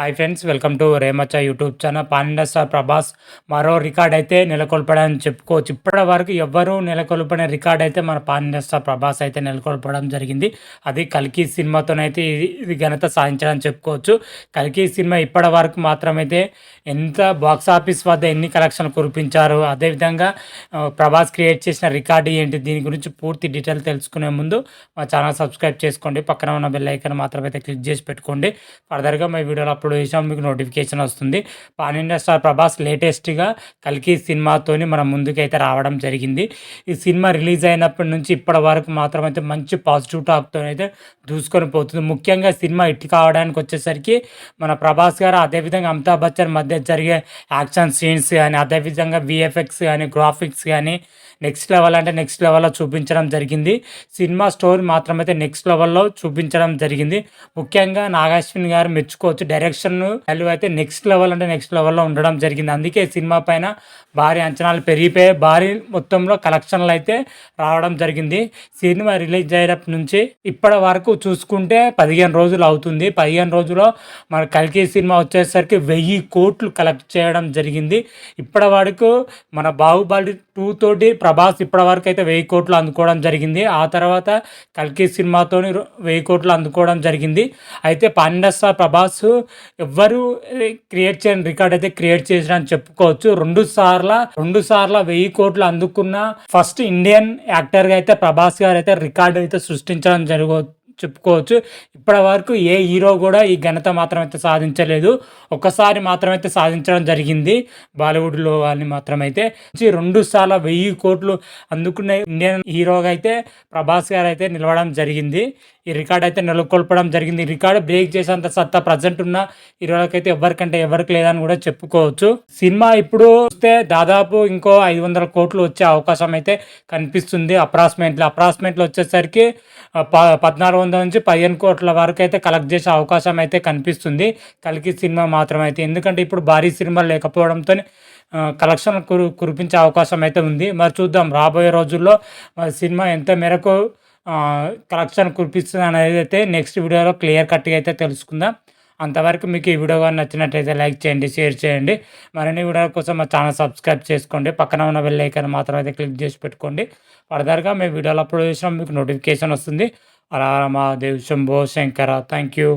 Hi friends welcome to రేమచ్చ YouTube channel pan India star Prabhas మరో record అయితే నెలకొల్పడని చెప్పుకోవచ్చు. ఇప్పటి వరకు ఎవ్వరూ నెలకొల్పని రికార్డ్ అయితే మన పాండ్య స్టార్ ప్రభాస్ అయితే నెలకొల్పడం జరిగింది. అది కల్కి సినిమాతోనైతే ఇది ఇది ఘనత సాధించడం చెప్పుకోవచ్చు. కల్కి సినిమా ఇప్పటి వరకు మాత్రమైతే ఎంత బాక్స్ ఆఫీస్ వద్ద ఎన్ని కలెక్షన్లు కురిపించారు అదేవిధంగా ప్రభాస్ క్రియేట్ చేసిన రికార్డు ఏంటి దీని గురించి పూర్తి డీటెయిల్ తెలుసుకునే ముందు మా ఛానల్ సబ్స్క్రైబ్ చేసుకోండి. పక్కన ఉన్న బెల్ ఐకన్ మాత్రమైతే క్లిక్ చేసి పెట్టుకోండి. ఫర్దర్గా మా వీడియోలో అప్లోడ్ చేసాం మీకు నోటిఫికేషన్ వస్తుంది. పాన్ ఇండియా స్టార్ ప్రభాస్ లేటెస్ట్గా కల్కి సినిమాతోని మనం ముందుకైతే రావడం జరిగింది. ఈ సినిమా రిలీజ్ అయినప్పటి నుంచి ఇప్పటి వరకు మాత్రం అయితే మంచి పాజిటివ్ టాక్తో అయితే దూసుకొని పోతుంది. ముఖ్యంగా సినిమా ఇటు కావడానికి వచ్చేసరికి మన ప్రభాస్ గారు అదేవిధంగా అమితాబ్ బచ్చన్ మధ్య జరిగే యాక్షన్ సీన్స్ కానీ అదేవిధంగా విఎఫ్ఎక్స్ కానీ గ్రాఫిక్స్ కానీ నెక్స్ట్ లెవెల్ అంటే నెక్స్ట్ లెవెల్లో చూపించడం జరిగింది. సినిమా స్టోరీ మాత్రమైతే నెక్స్ట్ లెవెల్లో చూపించడం జరిగింది. ముఖ్యంగా నాగాశ్విన్ గారు మెచ్చుకోవచ్చు. డైరెక్షన్ వాల్యూ అయితే నెక్స్ట్ లెవెల్ అంటే నెక్స్ట్ లెవెల్లో ఉండడం జరిగింది. అందుకే సినిమా పైన భారీ అంచనాలు పెరిగిపోయి భారీ మొత్తంలో కలెక్షన్లు అయితే రావడం జరిగింది. సినిమా రిలీజ్ అయ్యేటప్పటి నుంచి ఇప్పటి వరకు చూసుకుంటే పదిహేను రోజులు అవుతుంది. పదిహేను రోజుల్లో మన కల్కి సినిమా వచ్చేసరికి వెయ్యి కోట్లు కలెక్ట్ చేయడం జరిగింది. ఇప్పటి వరకు మన బాహుబలి టూ తోటి ప్రభాస్ ఇప్పటి వరకు అయితే వెయ్యి కోట్లు అందుకోవడం జరిగింది. ఆ తర్వాత కల్కి సినిమాతోని వెయ్యి కోట్లు అందుకోవడం జరిగింది. అయితే పాండస్తా ప్రభాస్ ఎవ్వరు క్రియేట్ చేయని రికార్డ్ అయితే క్రియేట్ చేసినని చెప్పుకోవచ్చు. రెండు సార్ల రెండు సార్ల వెయ్యి కోట్లు అందుకున్న ఫస్ట్ ఇండియన్ యాక్టర్గా అయితే ప్రభాస్ గారు అయితే రికార్డ్ అయితే సృష్టించడం జరుగు చెప్పుకోవచ్చు. ఇప్పటి వరకు ఏ హీరో కూడా ఈ ఘనత మాత్రమైతే సాధించలేదు. ఒక్కసారి మాత్రమైతే సాధించడం జరిగింది. బాలీవుడ్లో వాళ్ళని మాత్రమైతే. రెండు సార్లు వెయ్యి కోట్లు అందుకున్న ఇండియన్ హీరోగా అయితే ప్రభాస్ గారు అయితే నిలవడం జరిగింది. ఈ రికార్డ్ అయితే నెలకొల్పడం జరిగింది. ఈ రికార్డు బ్రేక్ చేసేంత సత్తా ప్రజెంట్ ఉన్న హీరోలకైతే ఎవరికంటే ఎవరికి లేదని కూడా చెప్పుకోవచ్చు. సినిమా ఇప్పుడు చూస్తే దాదాపు ఇంకో ఐదు వందల కోట్లు వచ్చే అవకాశం అయితే కనిపిస్తుంది. అప్రాక్సిమేట్లీ అప్రాక్సిమేట్లీ వచ్చేసరికి ప పద్నాలుగు వందల నుంచి పదిహేను కోట్ల వరకు అయితే కలెక్ట్ చేసే అవకాశం అయితే కనిపిస్తుంది. కలికి సినిమా మాత్రం అయితే ఎందుకంటే ఇప్పుడు భారీ సినిమా లేకపోవడంతో కలెక్షన్ కురు కురిపించే అవకాశం అయితే ఉంది. మరి చూద్దాం రాబోయే రోజుల్లో సినిమా ఎంత మేరకు కలెక్షన్ కురిపిస్తుంది అనేది అయితే నెక్స్ట్ వీడియోలో క్లియర్ కట్గా అయితే తెలుసుకుందాం. అంతవరకు మీకు ఈ వీడియో కానీ నచ్చినట్లయితే లైక్ చేయండి షేర్ చేయండి. మరిన్ని వీడియోల కోసం మా ఛానల్ సబ్స్క్రైబ్ చేసుకోండి. పక్కన ఉన్న బెల్ ఐకాన్ మాత్రం అయితే క్లిక్ చేసి పెట్టుకోండి. ఫర్దర్గా మేము వీడియోలు అప్లోడ్ చేసినా మీకు నోటిఫికేషన్ వస్తుంది. అలా మా దేవ్ శంభో శంకర థ్యాంక్ యూ